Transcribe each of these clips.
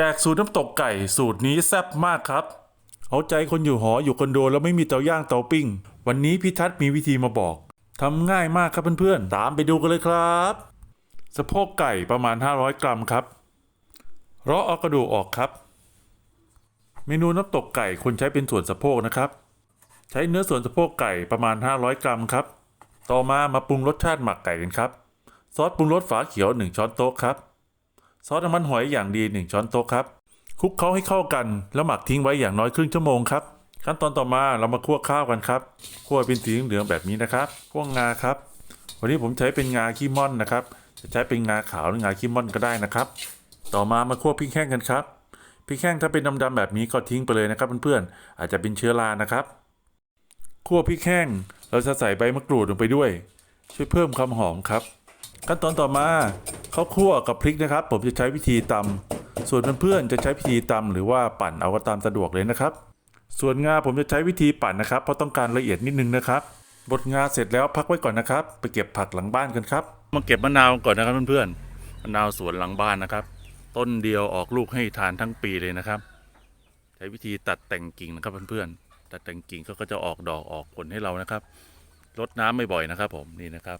จกสูตรน้ำตกไก่สูตรนี้แซ่บมากครับ เอาใจคนอยู่หออยู่คอนโดแล้วไม่มีเตาย่างเตาปิ้ง วันนี้พี่ทัศน์มีวิธีมาบอกทำง่ายมากครับเพื่อนๆ ตามไปดูกันเลยครับสะโพกไก่ประมาณ 500 กรัมครับเราะเอากระดูกออกครับ เมนูน้ำตกไก่ควรใช้เป็นส่วนสะโพกนะครับ ใช้เนื้อส่วนสะโพกไก่ประมาณ 500 กรัมครับ ต่อมามาปรุงรสชาติหมักไก่กันครับ ซอสปรุงรสฝาเขียว 1 ช้อนโต๊ะครับ ซอสน้ำมันหอยอย่างดี 1 ช้อนโต๊ะครับคลุกเคล้าให้เข้ากัน แล้วหมักทิ้งไว้อย่างน้อยครึ่งชั่วโมงครับ ขั้นตอนต่อมาเรามาคั่วข้าวกันครับคั่วเป็นสีเหลืองแบบนี้นะครับคั่วงาครับ วันนี้ผมใช้เป็นงาขี้ม่อนนะครับ จะใช้เป็นงาขาวหรืองาขี้ม่อนก็ได้นะครับ ต่อมามาคั่วพริกแห้งกันครับพริกแห้งถ้าเป็นดำๆแบบนี้ก็ทิ้งไปเลยนะครับเพื่อนๆอาจจะเป็นเชื้อรานะครับคั่วพริกแห้งเราจะใส่ใบมะกรูดลงไปด้วย ช่วยเพิ่มความหอมครับ ขั้นตอนต่อมาข้าวคั่วกับพริกนะครับ ผมจะใช้วิธีตำส่วนเพื่อนๆจะใช้วิธีตำหรือว่าปั่นเอาก็ตามสะดวกเลยนะครับ ส่วนงาผมจะใช้วิธีปั่นนะครับเพราะต้องการละเอียดนิดนึงนะครับบดงาเสร็จแล้วพักไว้ก่อนนะครับ ไปเก็บผักหลังบ้านกันครับมาเก็บมะนาวก่อนนะครับเพื่อนๆมะนาวสวนหลังบ้านนะครับ ต้นเดียวออกลูกให้ทานทั้งปีเลยนะครับ ใช้วิธีตัดแต่งกิ่งนะครับเพื่อนๆตัดแต่งกิ่งเขาก็จะออกดอกออกผลให้เรานะครับรดน้ำไม่บ่อยนะครับ ผมนี่นะครับ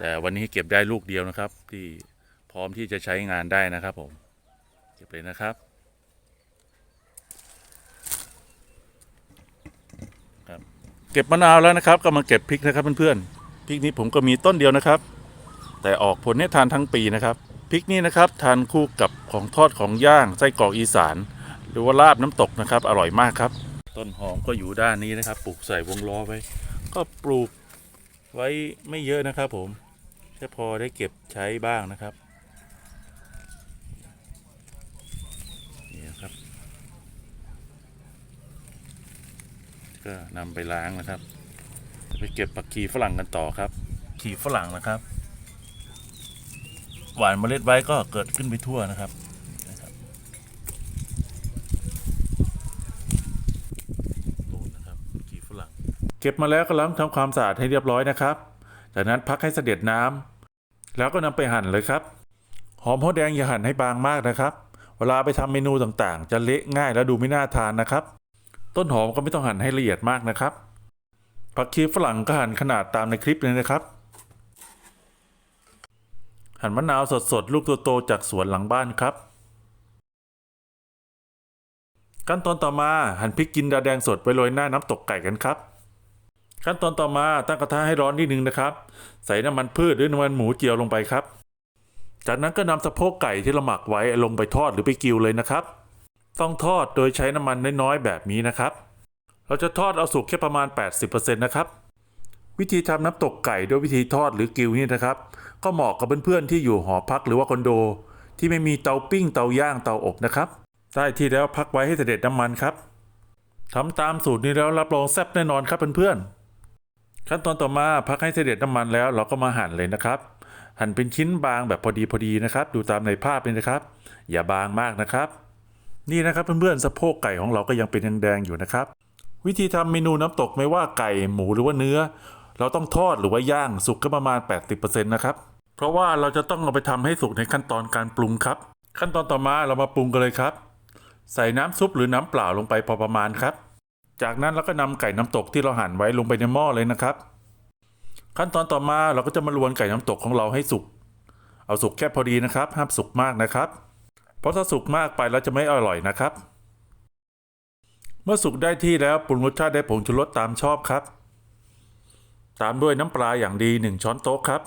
แต่วันนี้เก็บได้ลูกเดียวนะครับ ที่พร้อมที่จะใช้งานได้นะครับผม เก็บเลยนะครับครับเก็บมะนาวแล้วนะครับก็มาเก็บพริกนะครับเพื่อนๆพริกนี้ผมก็มีต้นเดียวนะครับ แต่ออกผลให้ทานทั้งปีนะครับพริกนี้นะครับทานคู่กับของทอดของย่างไส้กรอกอีสาน หรือว่าลาบน้ำตกนะครับ อร่อยมากครับ ต้นหอมก็อยู่ด้านนี้นะครับ ปลูกใส่วงล้อไว้ ก็ปลูกไว้ไม่เยอะนะครับผม แค่พอได้เก็บใช้บ้างนะครับนี่นะครับ ก็นำไปล้างนะครับจะไปเก็บผักชีฝรั่งกันต่อครับ ขีฝรั่งนะครับ หวานเมล็ดไว้ก็เกิดขึ้นไปทั่วนะครับนะครับโน่นนะครับขีฝรั่งเก็บมาแล้วก็ล้างทำความสะอาดให้เรียบร้อยนะครับ จากนั้นพักให้เสด็จน้ำ แล้วก็นำไปหั่นเลยครับ หอมหัวแดงอย่าหั่นให้บางมากนะครับ เวลาไปทำเมนูต่างๆ จะเละง่ายและดูไม่น่าทานนะครับ ต้นหอมก็ไม่ต้องหั่นให้ละเอียดมากนะครับผักชีฝรั่งก็หั่นขนาดตามในคลิปเลยนะครับ หั่นมะนาวสดๆลูกโตๆจากสวนหลังบ้านครับ ขั้นตอนต่อมาหั่นพริกจินดาแดงสดไว้โรยหน้าน้ำตกไก่กันครับ ขั้นตอนต่อมาตั้งกระทะให้ร้อนนิดนึงนะครับ ใส่น้ำมันพืชหรือน้ำมันหมูเจียวลงไปครับ จากนั้นก็นำสะโพกไก่ที่เราหมักไว้ลงไปทอดหรือไปกิวเลยนะครับ ต้องทอดโดยใช้น้ำมันน้อยๆแบบนี้นะครับ เราจะทอดเอาสุกแค่ประมาณ 80%นะครับ วิธีทำน้ำตกไก่ด้วยวิธีทอดหรือกิวนี่นะครับ ก็เหมาะกับเพื่อนๆที่อยู่หอพักหรือว่าคอนโด ที่ไม่มีเตาปิ้งเตาย่างเตาอบนะครับได้ที่แล้วพักไว้ให้เสด็จน้ำมันครับทำตามสูตรนี้แล้วรับรองแซ่บแน่นอนครับเพื่อนๆ ขั้นตอนต่อมาพักให้เสด็จน้ำมันแล้วเราก็มาหั่นเลยนะครับ หั่นเป็นชิ้นบางแบบพอดีพอดีนะครับ ดูตามในภาพเลยนะครับ อย่าบางมากนะครับ นี่นะครับเพื่อนๆสะโพกไก่ของเราก็ยังเป็นแดงๆอยู่นะครับ วิธีทำเมนูน้ำตกไม่ว่าไก่หมูหรือว่าเนื้อ เราต้องทอดหรือว่าย่างสุกก็ประมาณ 80%นะครับเพราะว่าเราจะต้องเอาไปทำให้สุกในขั้นตอนการปรุงครับ ขั้นตอนต่อมาเรามาปรุงกันเลยครับ ใส่น้ำซุปหรือน้ำเปล่าลงไปพอประมาณครับ จากนั้นเราก็นำไก่น้ำตกที่เราหั่นไว้ลงไปในหม้อเลยนะครับ ขั้นตอนต่อมาเราก็จะมาลวนไก่น้ำตกของเราให้สุก เอาสุกแค่พอดีนะครับ ห้ามสุกมากนะครับ เพราะถ้าสุกมากไปแล้วจะไม่อร่อยนะครับ เมื่อสุกได้ที่แล้วปรุงรสชาติได้ผงชูรสตามชอบครับ ตามด้วยน้ำปลาอย่างดี 1 ช้อนโต๊ะครับ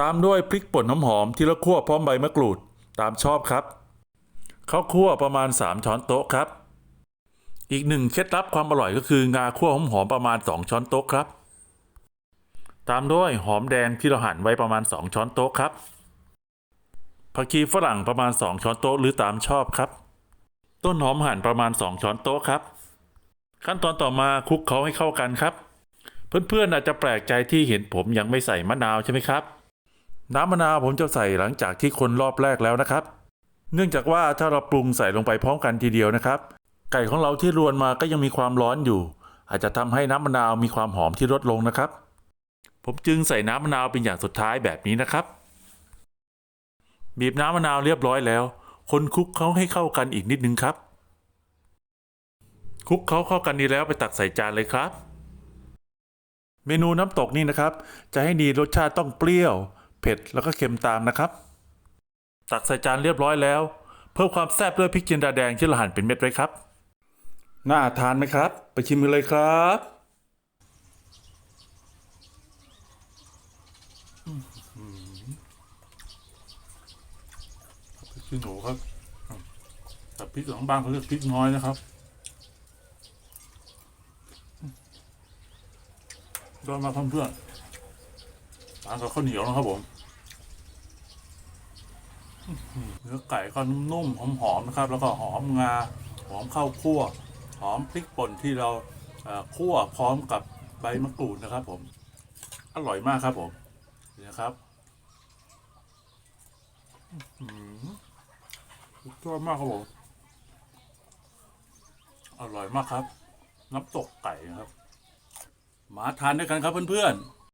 ตามด้วยพริกป่นน้ำหอมที่ละคั่วพร้อมใบมะกรูด ตามชอบครับข้าวคั่วประมาณ 3 ช้อนโต๊ะครับ อีกหนึ่งเคล็ดลับความอร่อยก็คืองาคั่วหอมหอมๆประมาณ 2 ช้อนโต๊ะครับ ตามด้วยหอมแดงที่เราหั่นไว้ประมาณ 2 ช้อนโต๊ะครับผักชีฝรั่งประมาณ 2 ช้อนโต๊ะหรือตามชอบครับ ต้นหอมหั่นประมาณ 2 ช้อนโต๊ะครับ ขั้นตอนต่อมาคลุกเขาให้เข้ากันครับ เพื่อนๆอาจจะแปลกใจที่เห็นผมยังไม่ใส่มะนาวใช่ไหมครับ น้ำมะนาวผมจะใส่หลังจากที่คนรอบแรกแล้วนะครับ เนื่องจากว่าถ้าเราปรุงใส่ลงไปพร้อมกันทีเดียวนะครับ ไก่ของเราที่รวนมาก็ยังมีความร้อนอยู่ อาจจะทำให้น้ำมะนาวมีความหอมที่ลดลงนะครับ ผมจึงใส่น้ำมะนาวเป็นอย่างสุดท้ายแบบนี้นะครับ บีบน้ำมะนาวเรียบร้อยแล้ว คนคลุกเขาให้เข้ากันอีกนิดนึงครับคลุกเขาเข้ากันดีแล้วไปตักใส่จานเลยครับ เมนูน้ำตกนี่นะครับ จะให้ดีรสชาติต้องเปรี้ยว เผ็ดแล้วก็เค็มตามนะครับ ตักใส่จานเรียบร้อยแล้ว เพิ่มความแซ่บด้วยพริกจินดาแดงที่เราหั่นเป็นเม็ดไว้ครับ น่าทานไหมครับ ไปชิมกันเลยครับพริกขี้หนูครับแต่พริกหลังบ้านเขาเรียกพริกน้อยนะครับยอดมาเพื่อนๆทานกับข้าวเหนียวนะครับผมเนื้อไก่ก็นุ่มๆหอมๆนะครับ แล้วก็หอมงา หอมข้าวคั่ว หอมพริกป่นที่เราคั่วพร้อมกับใบมะกรูดนะครับผม อร่อยมากครับผมนี่นะครับอืมอหือยมากครับผม อร่อยมากครับ น้ำตกไก่นะครับ มาทานด้วยกันครับเพื่อนๆ